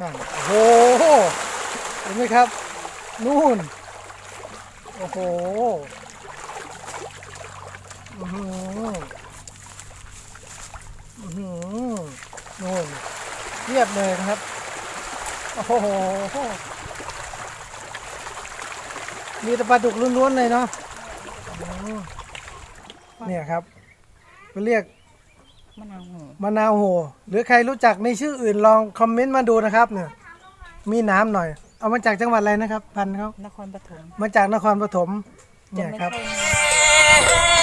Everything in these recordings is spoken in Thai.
นั่นโอ้โหเห็นไหมครับ นู่น โอ้โหอือหืออือหือนู่นเทียบเลยนะครับ โอ้โหมีแต่ปลาดุกล้วนๆเลยเนาะเนี่ยครับก็เรียก มะนาวโหมะนาวโห หรือใครรู้จักในชื่ออื่นลองคอมเมนต์มาดูนะครับเนี่ยมีน้ำหน่อย เอามาจากจังหวัดอะไรนะครับ พันธุ์เขานครปฐมมาจากนครปฐมจะเนี่ยไม่ครับค่อยมี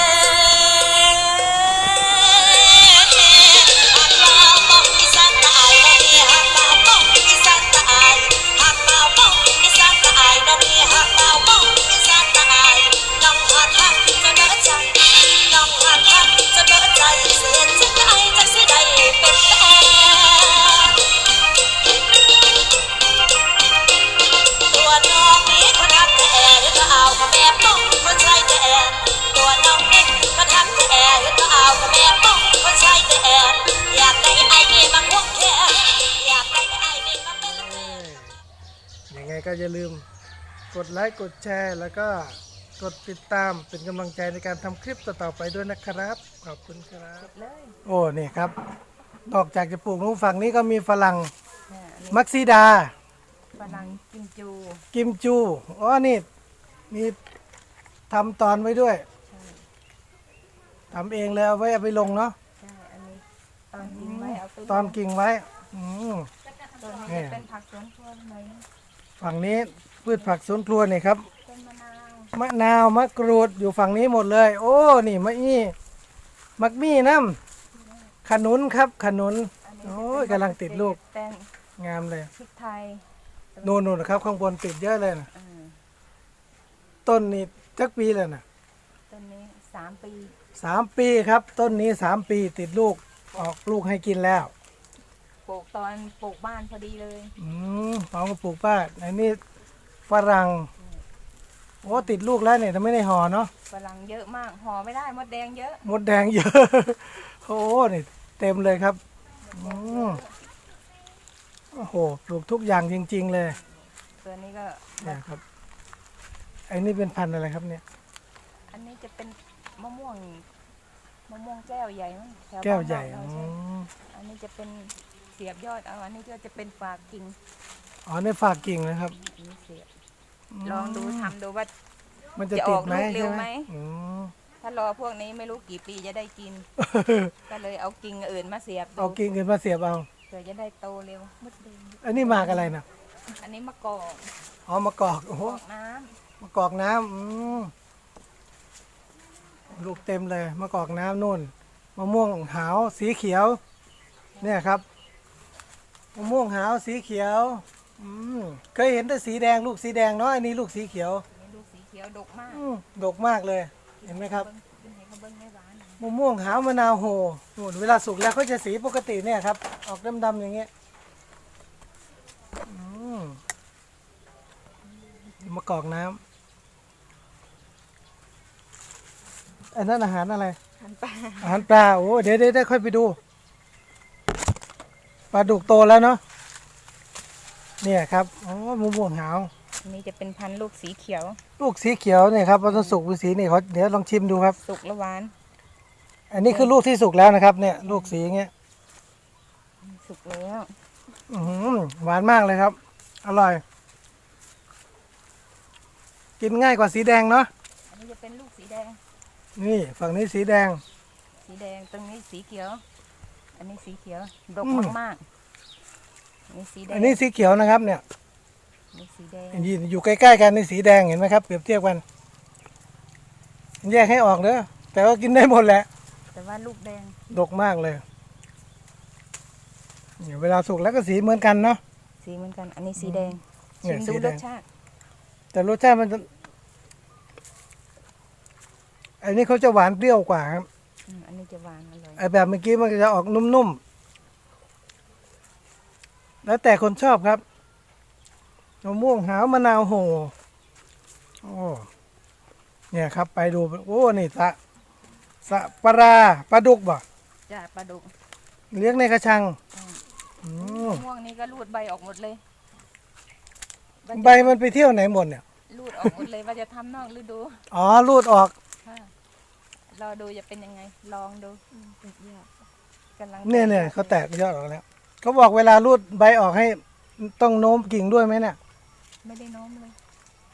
ก็อย่าลืมกดไลค์กดแชร์ แล้วก็กดติดตามเป็นกำลังใจในการทำคลิปต่อๆไปด้วยนะครับ ขอบคุณครับ เลยโอ้นี่ครับ นอกจากจะปลูกนู้นฝั่งนี้ก็มีฝรั่งเนี่ยอันนี้มักซีดา ฝรั่งกิมจูกิมจู อ๋อ นี่ มีทำตอนไว้ด้วยใช่ทำเองเลยเอาไว้เอาไปลงเนาะ ใช่อันนี้ตอนกินไว้เอาไปตอนกิ่งไว้ อืมตัวนี้เนี่ยจะเป็นผักสวนครัวไหม ฝั่งนี้พืชผักสวนครัวนี่ครับเป็นมะนาวมะนาวมะกรูดอยู่ฝั่งนี้หมดเลย โอ้นี่มะอี้มักมี่น้ำขนุนครับขนุนอันนี้โอ้ยกำลังติดลูก แตงงามเลยพริกไทยนู่นนู่นนะครับ ข้างบนติดเยอะเลยนะเออต้นนี้จักปีเลยนะต้นนี้สามปีสามปีครับ ต้นนี้สามปีติดลูกออกลูกให้กินแล้วปลูก ตอนปลูกบ้านพอดีเลยอืมเอามาปลูกป้าอันนี้ฝรั่งโอ้ติดลูกแล้วเนี่ยทำไมไม่ได้ห่อเนาะฝรั่งเยอะมากห่อไม่ได้มดแดงเยอะมดแดงเยอะ โอ้นี่เต็มเลยครับอืมโอ้โหปลูกทุกอย่างจริง ๆ เลยตัวนี้ก็เนี่ยครับไอ้นี่เป็นพันธุ์อะไรครับเนี่ย อันนี้จะเป็นมะม่วงมะม่วงแก้วใหญ่มั้งถแก้วใหญ่บ้านอืเราใช่มอันนี้จะเป็น เสียบยอดเอาอันนี้ก็จะเป็นฝากกิ่งอ๋อในฝากกิ่งนะครับอันนี้เสียบมลองดูทำดูว่า มันจะจะติอดอกไหมลูกเร็ใช่วไหไหม มอืม ถ้ารอพวกนี้ไม่รู้กี่ปีจะได้กิน ก็เลยเอากิ่งอื่นมาเสียบดูเอากิ่งอื่นมาเสียบเอาเพื่อจะได้โตเร็วมดแดงอันนี้หมากอะไรนะอันนี้มะกอกอ๋อมะกอกโอ้โหกอกน้มะกอกน้ำอืมลูกเต็มเลยมะกอกน้ำนู่นมะม่วงหาวสีเขียว เนี่ยครับ มะม่วงหาวสีเขียว อืมเคยเห็นแต่สีแดงลูกสีแดงเนาะอันนี้ลูกสีเขียวำนี่ลูกสีเขียวดกมากอืมดกมากเลย เห็นไหมครับเงให้เขาเบิ้งไม่หวานมะม่วงหาวมะนาวโหนู่นเวลาสุกแล้วเขาจะสีปกติเนี่ยครับ ออกดำๆอย่างเงี้ยอืมมะกอกน้ำอันนั้นอาหารอะไร หันไปอาหารปลาโอ้เดี๋ยวเดี๋ยวเดี๋ยวค่อยไปดู ปลาดุกโตแล้วเนาะเนี่ยครับอ๋อมะม่วงหาวอันนี้จะเป็นพันธุ์ลูกสีเขียว ลูกสีเขียวเนี่ยครับพอต้องสุกเป็นสีนี่เขาเดี๋ยวลองชิมดูครับ สุกและหวาน อันนี้คือลูกที่สุกแล้วนะครับ เนี่ย ลูกสีอย่างเงี้ยสุกแล้ว อื้อหือหวานมากเลยครับ อร่อย กินง่ายกว่าสีแดงเนาะอันนี้จะเป็นลูกสีแดง นี่ฝั่งนี้สีแดง สีแดง ตรงนี้สีเขียว อันนี้สีเขียว ดกอืม มากๆอันนี้สีแดงอันนี้สีเขียวนะครับเนี่ยอันนี้สีแดงอยู่อยู่ใกล้ๆกันนี่สีแดงเห็นไหมครับเปรียบเทียบกัน แยกให้ออกเด้อแต่ว่ากินได้หมดแหละ แต่ว่าลูกแดงดกมากเลยเนี่ยเวลาสุกแล้วก็สีเหมือนกันเนาะ สีเหมือนกัน อันนี้สีแดงเนี่ชิยมสีดูแดรง สชาติแต่รสชาติมันจะอันนี้เขาจะหวานเปรี้ยวกว่าครับ อืมอันนี้จะหวานอร่อยไอแบบเมื่อกี้มันจะออกนุ่มๆ แล้วแต่คนชอบครับมะม่วงหาวมะนาวโหโอ้เนี่ยครับ ไปดู โอ้นี่สะสะปลาร้าปลาดุกบ่จ้าปลาดุกเลี้ยงในกระชังอืมอืมมมะม่วงนี่ก็รูดใบออกหมดเลยใบมันไปเที่ยวไหนหมดเนี่ย รูดออกหมดเลยว่าจะทำนอกฤดู อ๋อรูดออกค่ะ รอดูจะเป็นยังไง ลองดูติดยอดกำลังเนี่ยเนี่ยเขาแตกยอดออกแล้วเขาบอกเวลารูดใบออกให้ต้องโน้มกิ่งด้วยไหมเนี่ยไม่ได้โน้มเลย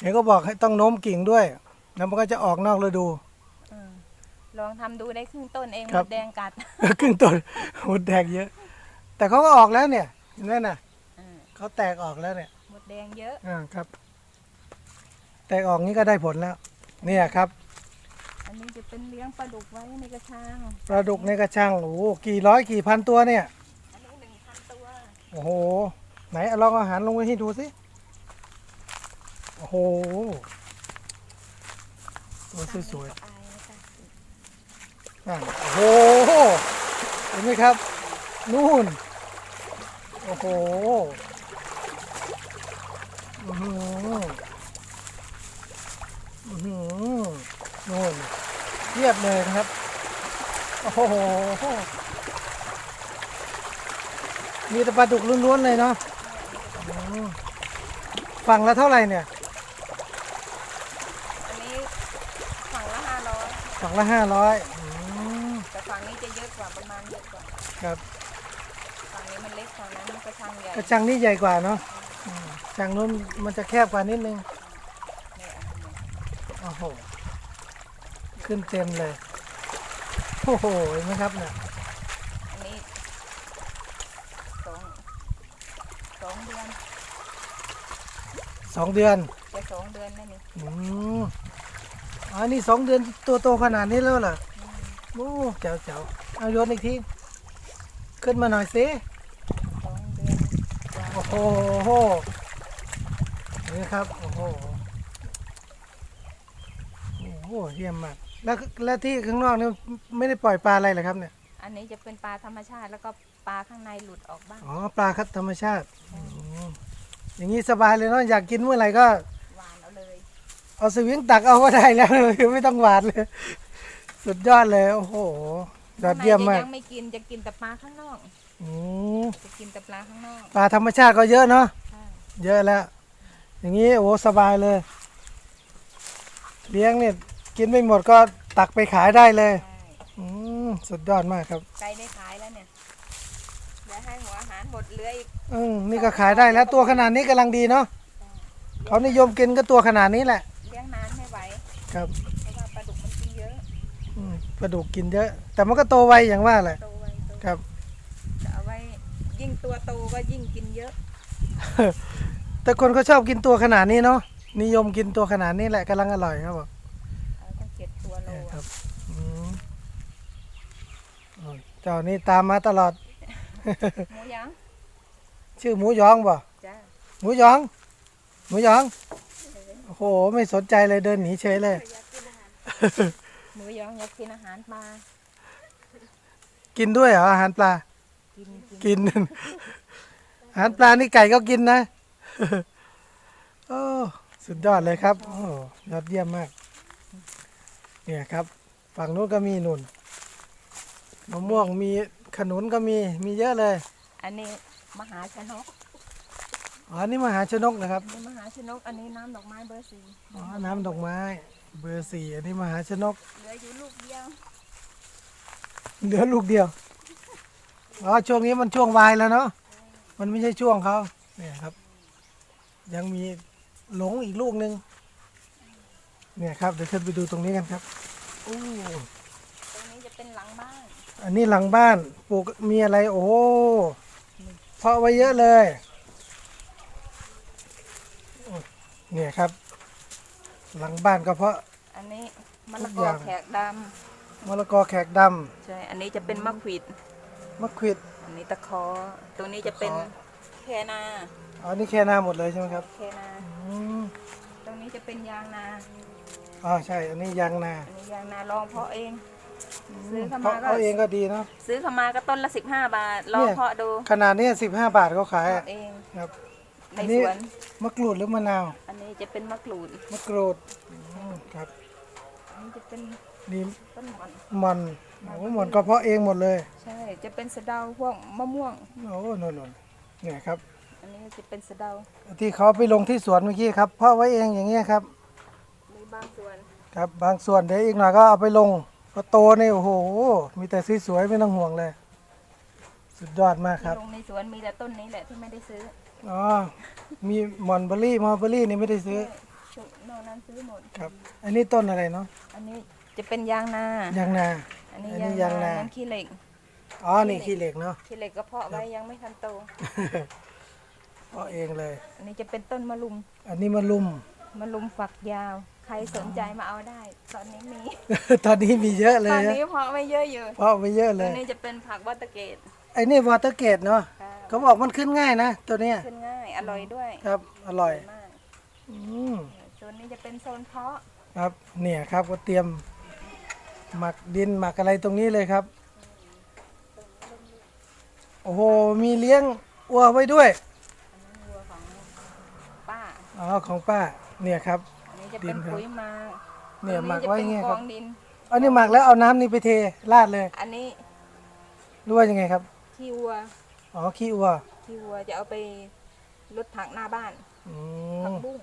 เห็นก็บอกให้ต้องโน้มกิ่งด้วยแล้วมันก็จะออกนอกฤดูเออลองทำดูได้ครึ่งต้นเองครับมดแดงกัดครึ่งต้นหมดแดงเยอะ แต่เขาก็ออกแล้วเนี่ยเห็นไหมน่ะเออเขาแตกออกแล้วเนี่ยมดแดงเยอะอ่าครับ แตกออกนี้ก็ได้ผลแล้ว เนี่ยครับ อันนี้จะเป็นเลี้ยงปลาดุกไว้ในกระชังปลาดุกในกระชังโอ้โหกี่ร้อยกี่พันตัวเนี่ย อันนี้หนึ่งพันตัว โอ้โห ไหนเอาลองอาหารลงไว้ให้ดูสิ โอ้โห ตัวสวยๆนั่นโอ้โห เห็นไหมครับ นู่น โอ้โหอือหืออือหือ นู่นเทียบเลยนะครับ โอ้โห มีแต่ปลาดุกล้วนๆเลยเนาะอืมฝั่งละเท่าไหร่เนี่ย อันนี้ฝั่งละห้าร้อยฝั่งละห้าร้อยแต่ฝั่งนี้จะเยอะกว่าประมาณเยอะกว่า ครับ ฝั่งนี้มันเล็กฝั่งนั้นกระชังใหญ่กระชังนี่ใหญ่กว่าเนาะอืมกระชังนู้นมันจะแคบกว่านิดนึงเนี่ยโอ้โห ขึ้นเต็มเลย โอ้โหเห็นไหมครับเนี่ยอันนี้สองสองเดือนสองเดือนจะสองเดือนแล้วนี่อืมอ๋อนี่สองเดือนตัวโตขนาดนี้แล้วเหรอโอ้เจ๋วเจ๋วเอาโยนอีกทีขึ้นมาหน่อยสิสองเดือนกว่าโอ้โหนี่ครับ โอ้โห โอ้โหเยี่ยมมาก แล้วแล้วที่ข้างนอกนี่ไม่ได้ปล่อยปลาอะไรเหรอครับเนี่ย อันนี้จะเป็นปลาธรรมชาติ แล้วก็ปลาข้างในหลุดออกบ้าง อ๋อปลาคัดธรรมชาติอืมอย่างนี้สบายเลยเนาะอยากกินเมื่อไหร่ก็ หวานเอาเลย เอาสวิงตักเอาก็ได้แล้วไม่ต้องหวานเลย สุดยอดเลยโอ้โหยอดเยี่ยมมากข้งในจะยังไม่กินจะกินแต่ปลาข้างนอก อืมจะกินแต่ปลาข้างนอกปลาธรรมชาติก็เยอะเนาะ ใช่เยอะแล้ว อย่างนี้โอ้สบายเลย เลี้ยงเนี่ย กินไม่หมดก็ตักไปขายได้เลยใช่อืมสุดยอดมากครับไก่ได้ขายแล้วเนี่ยเดี๋ยวให้หัวอาหารหมดเหลืออีกอืมนี่ก็ขายได้แล้วตัวขนาดนี้กำลังดีเนาะเขานิยมกินก็ตัวขนาดนี้แหละ เลี้ยงนานไม่ไหวครับเพราะว่าปลาดุกมันกินเยอะอืมปลาดุกกินเยอะ แต่มันก็โตไวอย่างว่าแหละโตไวโตครับ จะเอาไว้ยิ่งตัวโตก็ยิ่งกินเยอะ แต่คนเขาชอบกินตัวขนาดนี้เนาะนิยมกินตัวขนาดนี้แหละกำลังอร่อยครับผม เอาตั้งเจ็ดตัวโล เนี่ยค อะ รับอืมโอ้ย เจ้านี่ตามมาตลอด หมูยังชื่อหมูยองบ่จ้าหมูยอง หมูยองโอ้โหไม่สนใจเลยเดินหนีเฉยเลย หมูยองอยากกินอาหารปลากินด้วยเหรออาหารปลา กินกินกิน อาหารปลานี่ไก่ก็กินนะ โอ้สุดยอดเลยครับ โอ้ยอดเยี่ยมมาก เนี่ยครับ ฝั่งนู้นก็มีหนุน มะม่วงมีขนุนก็มีมีเยอะเลย อันนี้มหาชนก อ๋อนี่มหาชนกนะครับ อันนี้มหาชนก อันนี้น้ำดอกไม้เบอร์สี่อ๋อ น้ำดอกไม้ เบอร์สี่อันนี้มหาชนก เหลืออยู่ลูกเดียว เหลือลูกเดียว อ๋อ ช่วงนี้มันช่วงวายแล้วเนาะ มันไม่ใช่ช่วงเขาเนี่ยครับ ยังมีหลงอีกลูกหนึ่งเนี่ยครับ เดี๋ยวขึ้นไปดูตรงนี้กันครับอู้ตรงนี้จะเป็นหลังบ้าน อันนี้หลังบ้านปลูกมีอะไรโอ้โหเพาะไว้เยอะเลยเนี่ยครับ หลังบ้านก็เพาะ อันนี้มะทุละกกออย่างแขกดมะละกอแขกดำใช่ อันนี้จะเป็นมะขวิดำมะขวิด อันนี้ตะคอตรงนี้จะเป็นตะขอแคนาอ๋อนี่แค่นาหมดเลยใช่ไหมครับแคนาอืมตรงนี้จะเป็นยางนาอ๋อใช่ อันนี้ยางนา อันนี้ยางนาลองเพาะเอง ซื้อเข้าเพมาราะก็เขาเองก็ดีเนาะ ซื้อเข้ามาก็ต้นละสิบห้าบาทลองเนี่ย เพาะดูขนาดนี้สิบห้าบาทเขาขายเพาะอะเองครับในอันนี้สวน มะกรูดหรือมะนาว อันนี้จะเป็นมะกรูดมะกรูดอืมครับอันนี้จะเป็นนี่ต้นหม่อน มันโอ้หมอนก็เพาะเองหมดเลยใช่ จะเป็นสะเดาพวกมะม่วง โอ้นนนเนี่ยครับ อันนี้จะเป็นสะเดาที่เขาไปลงที่สวนเมื่อกี้ครับเพาะไว้เองอย่างเงี้ยครับมีบางส่วน ครับบางส่วนเดี๋ยวอีกหน่อยก็เอาไปลงพ อโตนี่โอ้โห มีแต่สวยๆไม่ต้องห่วงเลย สุดยอดมากครับลงในสวนมีแต่ต้นนี้แหละที่ไม่ได้ซื้ออ๋อมีหมอนเบอร์รี่มอลเบอร์รี่นี่ไม่ได้ซื้อชุดนอกนั้นซื้อหมดครับ อันนี้ต้นอะไรเนาะอันนี้จะเป็นยางนายางนา อันนี้อันนี้ยางยางนานานั้นขี้เหล็กอ๋อนี่ขี้เหล็กเนาะขี้เหล็กก็เพาะไว้ยังไม่ทันโตเพาะเองเลย อันนี้จะเป็นต้นมะลุม อันนี้มันลุ่มมะลุมฝักยาว ใครสนใจมาเอาได้ ตอนนี้มี ตอนนี้มีเยอะเลตอยนนะนี้เพาะไว้เยอะอยู่เพาะไปเยอะเลตัวย นี้จะเป็นผักวัตเกตไอ้นี่วอเตอร์เกตเนาะค่ะเขาบอกมันขึ้นง่ายนะตัวเนี้ยขึ้นง่าย อร่อยด้วยครับ อร่อยมากอืมโซนนี้จะเป็นโซนเพาะครับเนี่ยครับก็เตรียมหมักดินหมักอะไรตรงนี้เลยครับ โอ้โหมีเลี้ยงวัวไว้ด้วยอันนั้นวัวของป้าอ๋อของป้าเนี่ยครับอันนี้ จะเป็นดินครับ ปุ๋ยหมากเนี่ยหมักไว้อย่างเงี้ยคคลรัอบงดิน อันนี้หมักแล้วเอาน้ำนี่ไปเทราดเลยอันนี้หรือว่ายังไงครับที่วัวอ๋อขี้วัวที่วัวจะเอาไปลดผักหน้าบ้านอืผักมบุ้ง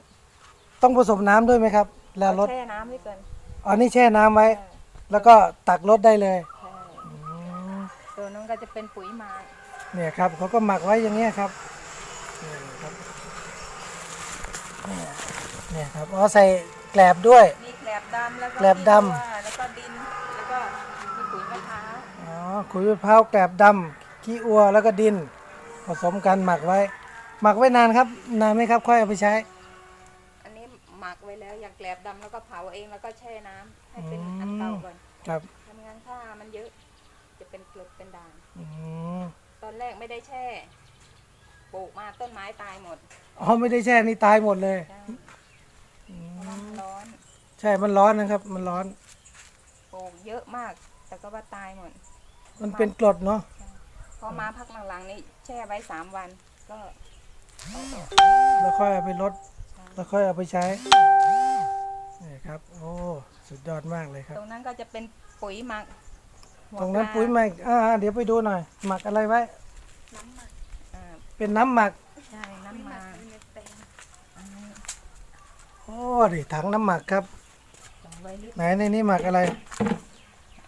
ต้องผสมน้ำด้วยไหมครับ แล้วรเอาดแช่น้ำไว้ก่อนอ๋อนี่แช่น้ำไว้ใช่แล้วก็ตักรดได้เลยใช่อืมตัวนั้นก็จะเป็นปุ๋ยหมากเนี่ยครับเขาก็หมักไว้อย่างเงี้ยครับเนี่ยครับเนี่ย เนี่ยครับอ๋อใส่แกลบด้วย มีแกลบดำแล้วก็แกลบดำที่วัวแล้วก็ดินแล้วก็มีปุ๋ยมะพร้าวอ๋อขุยมะพร้าวแกลบดำขี้อัวแล้วก็ดิน ผสมกันหมักไว้ หมักไว้นานครับนานไหมครับค่อยเอาไปใช้ อันนี้หมักไว้แล้วอย่างแกลบดำแล้วก็เผาเองแล้วก็แช่น้ำให้เป็นอันเก่าก่อนครับทำงานถ้ามันเยอะ จะเป็นกรดเป็นด่าง อืมตอนแรกไม่ได้แช่ปลูกมาต้นไม้ตายหมด อ๋อไม่ได้แช่นี่ตายหมดเลย ใช่อื เพราะว่ามมันร้อนใช่มันร้อนนะครับ มันร้อน ปลูกเยอะมาก แต่ก็ว่าตายหมด มันเป็นกรดเนาะพอมาพักหลังๆนี่แช่ไว้สามวัน ก็แล้วค่อยเอาไปลดแล้วค่อยเอาไปใช้นี่ครับ โอ้สุดยอดมากเลยครับ ตรงนั้นก็จะเป็นปุ๋ยหมักหัวตรงนั้นปลาปุ๋ยหมักอ่าเดี๋ยวไปดูหน่อย หมักอะไรไว้ อ่าเป็นน้ำหมัก ใช่น้ำมันอันนี้ โอ้ดิถังน้ำหมักครับ สองใบลิตรไหนในนี้หมักอะไร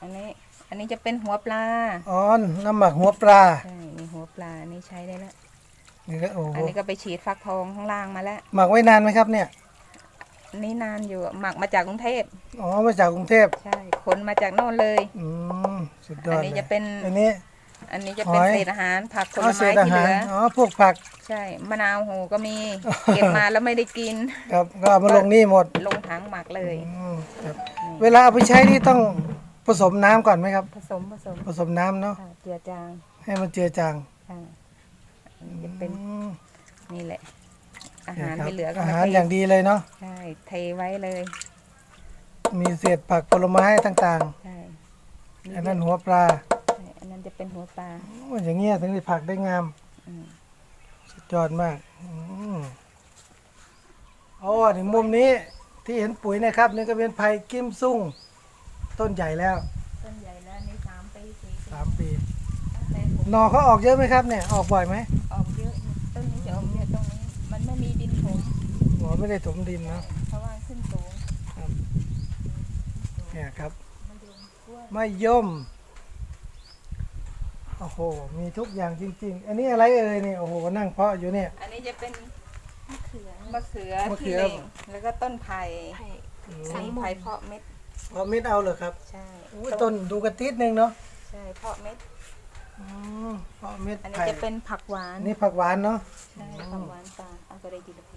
อันนี้ อันนี้จะเป็นหัวปลาอ๋อน้ำหมักหัวปลาใช่มีหัวปลาอันนี้ใช้ได้แล้ว นี่ก็โอ้โหอันนี้ก็ไปฉีดฟักทองข้างล่างมาแล้วหมักไว้นานไหมครับเนี่ยอันนี้นานอยู่หมักมาจากกรุงเทพอ๋อมาจากกรุงเทพใช่ขนมาจากโน่นเลย อืมสุดยอดอันนี้เลยจะเป็น อันนี้ อันนี้จะเป็นหอย เศษอาหารผักผลอ๋อเศไม้ษอาที่หาเหรลืออ๋อพวกผักใช่มะนาวโหก็มี เก็บมาแล้วไม่ได้กิน ครับก็เอามาลงนี่หมดลงถังหมักเลย อืมครับเวลาเอาไปใช้นี่ต้องผสมน้ำก่อนไหมครับ ผสมผสมผสมน้ำเนาะค่ะเจือจางให้มันเจือจางค่ะอันนี้จะเป็นอืมนี่แหละ อานี่หารครับที่เหลือก็อามาหารเทอย่างดีเลยเนาะใช่เทไว้เลยมีเศษผักผลไม้ต่างใช่ๆอันนั้นหัวปลา ใช่อันนั้นจะเป็นหัวปลาโอ้อย่างเงี้ยถึงได้ผักได้งามอืมสุดยอดมากอืมโอ้ถึงมุมนี้ที่เห็นปุ๋ยนะครับนี่ก็เป็นไผ่กิมซุ่ง ต้นใหญ่แล้วต้นใหญ่แล้วอันนี่สามปีสี่ปีสามปีตั้งแต่ผมหนอเขาออกเยอะไหมครับเนี่ยออกบ่อยไหมออกเยอะต้นนี้จะออกเยอะตรงนี้ มันไม่มีดินถมหนอไม่ได้ถมดินเนอะเพราะว่าขึ้นสูงเนี่ยครับมันโดนกล้วย มะยม โอ้โห มีทุกอย่างจริง ๆ อันนี้อะไรเอ่ยนี่โอ้โห นั่งเพาะอยู่เนี่ย อันนี้จะเป็นมะเขือมะเขือมะเขืที่อ เหล็งแล้วก็ต้นไผ่อืมอันนี้ไผ่เพาะเม็ดพอมิดเอาเหรอครับใช่โอ้ยต้นดูกระติดหนึ่งเนาะใช่เพาะเม็ด อืมเพาะเม็ดอันนี้ไผ่จะเป็นผักหวานอันนี่ผักหวานเนาะ ใช่ผักหวานปลาเอาก็ได้ดีละเพ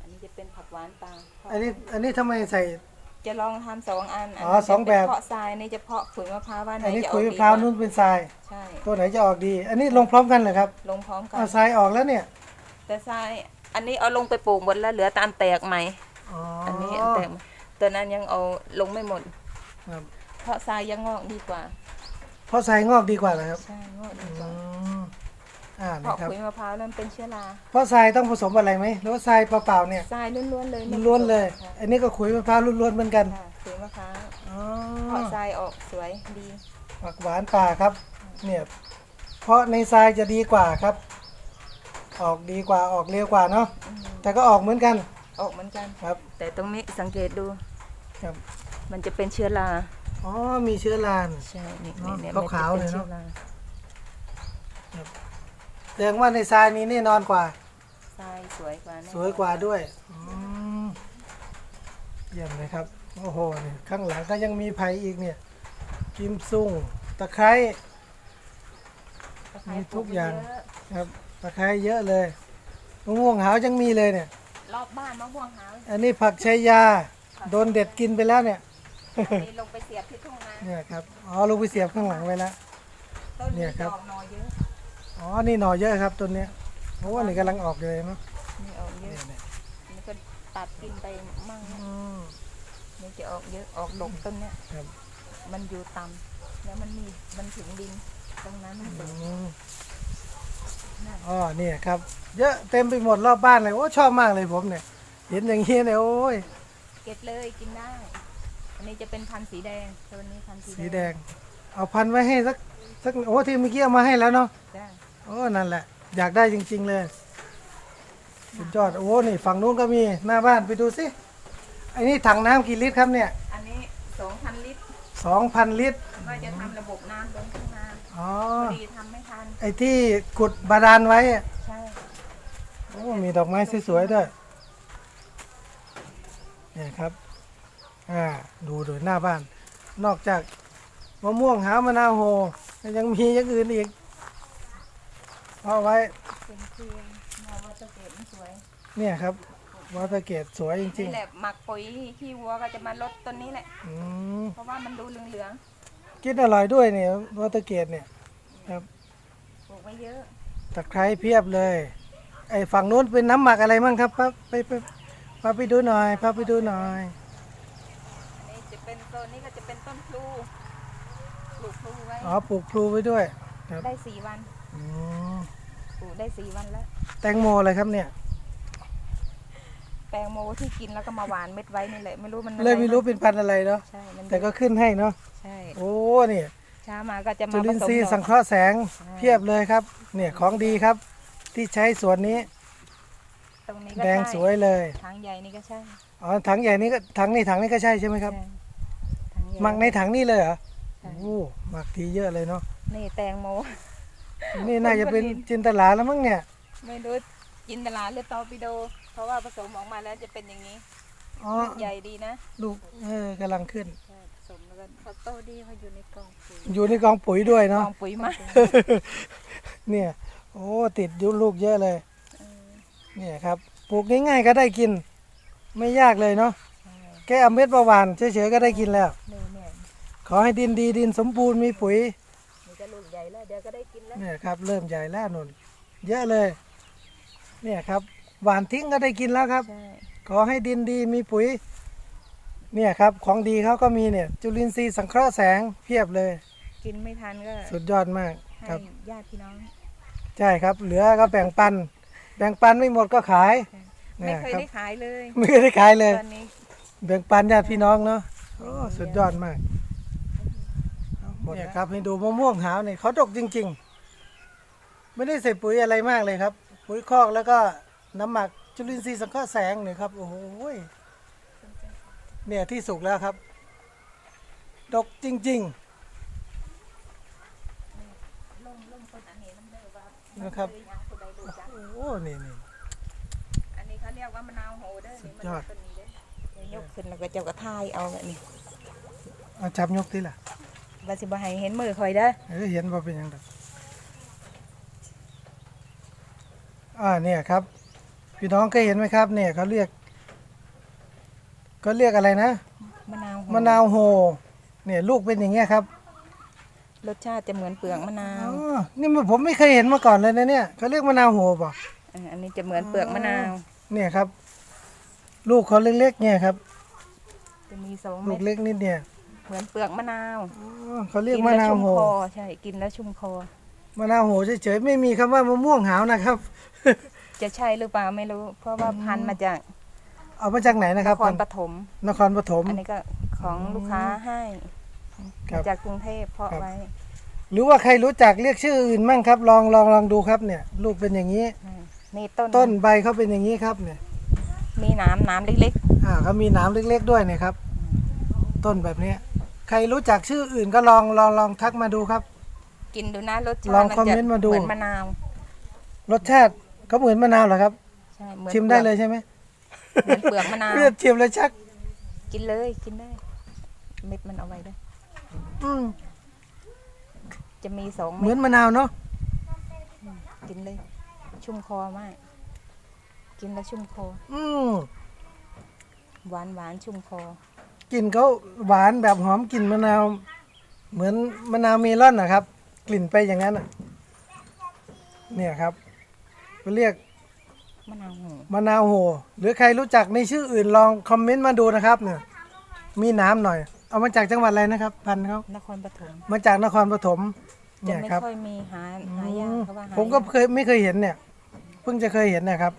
อันนี้จะเป็นผักหวานปลาเพาะอันนี้อันนี้ทำไมใส่ จะลองทำสองอันอ๋อนี้จะสองแบบ เป็นเพาะทรายนี่จะเพาะขุยมะพร้าวว่าไหนอันนี้จะอคุอยกมะดีพร้าวกว่านู่นเป็นทราย ใช่ ตัวไหนจะออกดี อันนี้ลงพร้อมกันเหรอครับลงพร้อมกันเอาทรายออกแล้วเนี่ย แต่ทรายอันนี้เอาลงไปปลูกหมดแล้วเหลือตามแตกใหม่ อ๋ออัอันนี้อันแตกใหม่ตัวนั้นยังเอาลงไม่หมดครับเพราะทรายยังงอกดีกว่า เพราะทรายงอกดีกว่าเหรอครับใช่งอกดีอืกว่า ม อ่าเพนะราะครับ ขุยมะพร้าวนั้นเป็นเชื้อราเพราะทรายต้องผสมอะไรไหมหรือว่าทรายเปล่าๆเนี่ยทรายล้วนๆเลยไม่ล้วนๆเลย ค่ะอันนี้ก็ขุยมะพร้าวล้วนๆเหมือนกันค่ะขุยมะพร้าวอ๋อเพราะทรายออกสวยดีผักหวานป่าครับ เนี่ย เพราะในทรายจะดีกว่าครับ ออกดีกว่าออกเร็วกว่าเนาะอืมแต่ก็ออกเหมือนกันออกเหมือนกัน ครับแต่ตรงนี้สังเกตดูครับมันจะเป็นเชื้อราอ๋อมีเชื้อรานใช่นี่เนอะนี่ขาวๆเลยเนอะมัจป็ชื้อรา แสดงว่าในทรายนี้แน่นอนกว่า ทรายสวยกว่าแน่สวยกว่าด้วยอืมเยี่ยมเลยครับโอ้โหนี่ข้างหลังก็ยังมีไผ่อีกเนี่ย กิมซุงตะไคร้ตะไคร้ มีทุกอย่างปลูไว้เะครับตะไคร้เยอะเลยมะม่วงหาวยังมีเลยเนี่ย รอบบ้านมะม่วงหาวอันนี้ผักชายา โดนเด็ดกินไปแล้วเนี่ยอันนี้ลงไปเสียบที่ทุ่งนาเนี่ยครับ อ๋อลงไปเสียบข้างหลังไว้แล้ว ต้นเนี่นี้ยครับดอกหนอเยอะ อ๋อ นี่หน่อเยอะครับต้นเนี้ยโอ้นี่กำลังออกเลยเนาะนี่ออกเยเนี่อะยเนี่ยนี่ก็ตัดกินไปมั่งนะอืมนี่จะออกเยอะออกดกต้นเนี้ยครับมันอยู่ต่ำแล้วมันมีมันถึงดินตรงนั้นมันสูงอืมนั่นอ๋อเนี่ยครับ เยอะเต็มไปหมดรอบบ้านเลยโอ้ชอบมากเลยผมเนี่ย เห็นอย่างนี้เนี่ยโอ้ยเก็บเลยกินได้ อันนี้จะเป็นพันธุ์สีแดงตัวนี้พันธุ์สีสีแดง เอาพันไว้ให้สักสักโอ้ที่เมื่อกี้เอามาให้แล้วเนาะ จ้า โอ้นั่นแหละ อยากได้จริง ๆ เลยสุดยอดโอ้นี่ฝั่งนู้นก็มีหน้าบ้านไปดูสิไอ้นี่ถังน้ำกี่ลิตรครับเนี่ยอันนี้สองพันลิตรสองพันลิตรว่าจะทำระบบน้ำลงทุ่งนาอ๋อพอดีทำไม่ทัน ไอ้ที่ขุดบาดาลไว้อะใช่โอ้มีดอกไม้สวยๆด้วยเนี่ยครับอ่าดูดูหน้าบ้าน นอกจากมะม่วงหามะนาวโหยังมีอย่างอื่นอีก เอาไว้เป็นเครืองมองว่าจะเก็บมันสวยเนี่ยครับวอเตอร์เกตสวยจรินี่งแหละหมักปุ๋ยขี้วัวก็จะมาลดต้นนี้แหละ ๆอืมเพราะว่ามันดูเหลืองกินอร่อยด้วยเนี่ยวอเตอร์เกตเนี่ยครับๆปลูกไว้เยอะตะไคร้เพียบเลยไอ้ฝั่งนู้นเป็นน้ำหมักอะไรมั่งครับพาไปไปพาไปดูหน่อยพาไปดูหน่อยอันนี้จะเป็นโซนนี้ก็จะเป็นต้นพลูปลูกพลูไว้อ๋อปลูกพลูไว้ด้วยครับได้สี่วันอืมป ลูกได้สี่วันแล้ว แตงโมอะไรครับเนี่ย แตงโมที่กินแล้วก็มาหวานเม็ดไว้นี่แหละไม่รู้มันอะเลยไม่รู้นะเป็นพันธุ์อะไรเนาะ ใช่มันแต่ก็ขึ้นให้เนาะ ใช่โอ้นี่เช้ามาก็จะจุมาผลินสมทรีย์ดอกสังเคราะห์แสงใช่ เพียบเลยครับ เนี่ยของดีครับ ที่ใช้สวนนี้ตรงนี้ก็แดงใช่สวยเลย ทางใหญ่นี่ก็ใช่อ๋อถังใหญ่นี้ก็ถังนี้ถังนี้ก็ใช่ใช่ไหมครับ ใช่ทางญ่ หมักในถังนี้เลยเหรอใช่ โอ้หมักทีเยอะเลยเนาะ นี่แตงโม นี่น่าจะเป็นผลผลิตจินตลาแล้วมั้งเนี่ย ไม่รู้จินตลาหรือตอร์ปิโด เพราะว่าผสมออกมาแล้วจะเป็นอย่างนี้อ๋อลูกใหญ่ดีนะลูกเออกำลังขึ้นใช่ผสมแล้วก็เขาโตดีเขาอยู่ในกล่องปุ๋ยอยู่ในกองปุ๋ยด้วยกล่เนาะองปุ๋ยมาเนี่ย โอ้ติดยุลูกเยอะเลยเออเนี่ยครับปลูกง่ายๆก็ได้กิน ไม่ยากเลยเนาะใช่แค่เอาเม็ดประวานเฉยๆก็ได้กินแล้วนี่เนี่ยขอให้ดินดีดินสมบูรณ์มีปุ๋ย นี่ก็ลูกใหญ่แล้วเดี๋ยวก็ได้กินแล้ว เนี่ยครับเริ่มใหญ่แล้วนุ่น เยอะเลย เนี่ยครับ หวานทิ้งก็ได้กินแล้วครับใช่ขอให้ดินดีมีปุ๋ย เนี่ยครับ ของดีเขาก็มีเนี่ย จุลินทรีย์สังเคราะห์แสงเพียบเลย กินไม่ทันก็สุดยอดมากคให้รับ ญาติพี่น้อง ใช่ครับ เหลือก็แบ่งปัน แบ่งปันไม่หมดก็ขายไม่เนี่ยเคยครับได้ขายเลยไม่เคยได้ขายเลย ตอนนี้ แบ่งปันญาติพี่น้องเนาะโอ้สุดยอดมากเนี่ยครับให้ดูมะม่วงหาวเนี่ยเขาดกจริง ๆ ไม่ได้ใส่ปุ๋ยอะไรมากเลยครับ ปุ๋ยคอกแล้วก็น้ำหมักจุลินทรีย์สังเคราะห์แสงเนี่ยครับ โอ้โหยเนี่ยที่สุกแล้วครับ ดกจริง ลงลงต้นอันนี้มันเด้อว่านะครับมัยังผู้ใดรู้จักๆ โอ้นี่นี่ อันนี้เขาเรียกว่ามะนาวโหเด้อนี่สุดยอดมันต้นนี้เด้อเดี๋ยวยกขึ้นแล้วก็เจ้ากระทายเอาแบบนี้เอาจับยกทีละว่าสิบ่ให้เห็นมือคอยเด้อเออเห็นว่าเป็นหยังไง อ่าเนี่ยครับ พี่น้องเคยเห็นไหมครับ เนี่ยเขาเรียกเขาเรียกอะไรนะมะนาวโหมะนาวโฮเนี่ยลูกเป็นอย่างเงี้ยครับรสชาติจะเหมือนเปลือกมะนาอ๋วอนี่มันผมไม่เคยเห็นมาก่อนเลยนะเนี่ยเขาเรียกมะนาวโฮป่ะเอออันนี้จะเหมือนเปลือกมะนาว เนี่ยครับ ลูกเขาเล็กๆเนี่ยครับ จะมีสองลูเม็กดเล็กนิดเดียวเหมือนเปลือกมะนาว อ๋อเขาเรียกกิมะแล้วนาวชุ่มโฮคอใช่กินแล้วชุ่มคอ มะนาวโฮเฉยๆไม่มีคำว่ามะม่วงหาวนะครับ จะใช่หรือเปล่าไม่รู้ เพราะว่าพันธุ์มาจากเอามาจากไหนนะนครับครปฐมนครปฐม อันนี้ก็ของลูกค้าให้ครับ จากกรุงเทพเพาะครับไว้ หรือว่าใครรู้จักเรียกชื่ออื่นมั่งครับ ลองลองลองดูครับเนี่ยลูกเป็นอย่างนี้อืมนี่ต้นต้นใบเขาเป็นอย่างนี้ครับเนี่ยมีน้ำน้ำเล็กอ่าเขามีหน้ำเล็ก ๆ ด้วยเนี่ยครับ ต้นแบบเนี้ยใครรู้จักชื่ออื่นก็ลองลองลองทักมาดูครับๆ กินดูนะรสชาลองติคอมเมนต์มาดู เหมือนมะนาว รสชาติเขาเหมือนมะนาวเหรอครับ ใช่เหมือนชิมได้เลยใช่ไหมเหมือนเปลือกมะนาวเพื่อชิมเลยชัก กินเลยกินได้ เม็ดมันเอาไว้ได้อืมจะมีสองเหมืเม็อดนมะนาวเนาะกินเลย ชุ่มคอมาก กินแล้วชุ่มคอ อืมหวานหวานชุ่มคอกลิ่นเขาหวานแบบหอมกลิ่นมะนาว เหมือนมะนาวเมลอนนะครับ กลิ่นไปอย่างนั้นน่ะเนี่ยครับเขาเรียกมะนาวหูมะนาวโหหรือใครรู้จักในชื่ออื่นลองคอมเมนต์มาดูนะครับเนี่ยมีน้ำหน่อย เอามาจากจังหวัดอะไรนะครับ พันธุ์เขานครปฐมมาจากนครปฐมจะเนี่ยไม่ครับ ค่อยมีหาหายากเพราะว่าหาผมก็ยากเคยไม่เคยเห็นเนี่ย เพิ่งจะเคยเห็นเนะครับ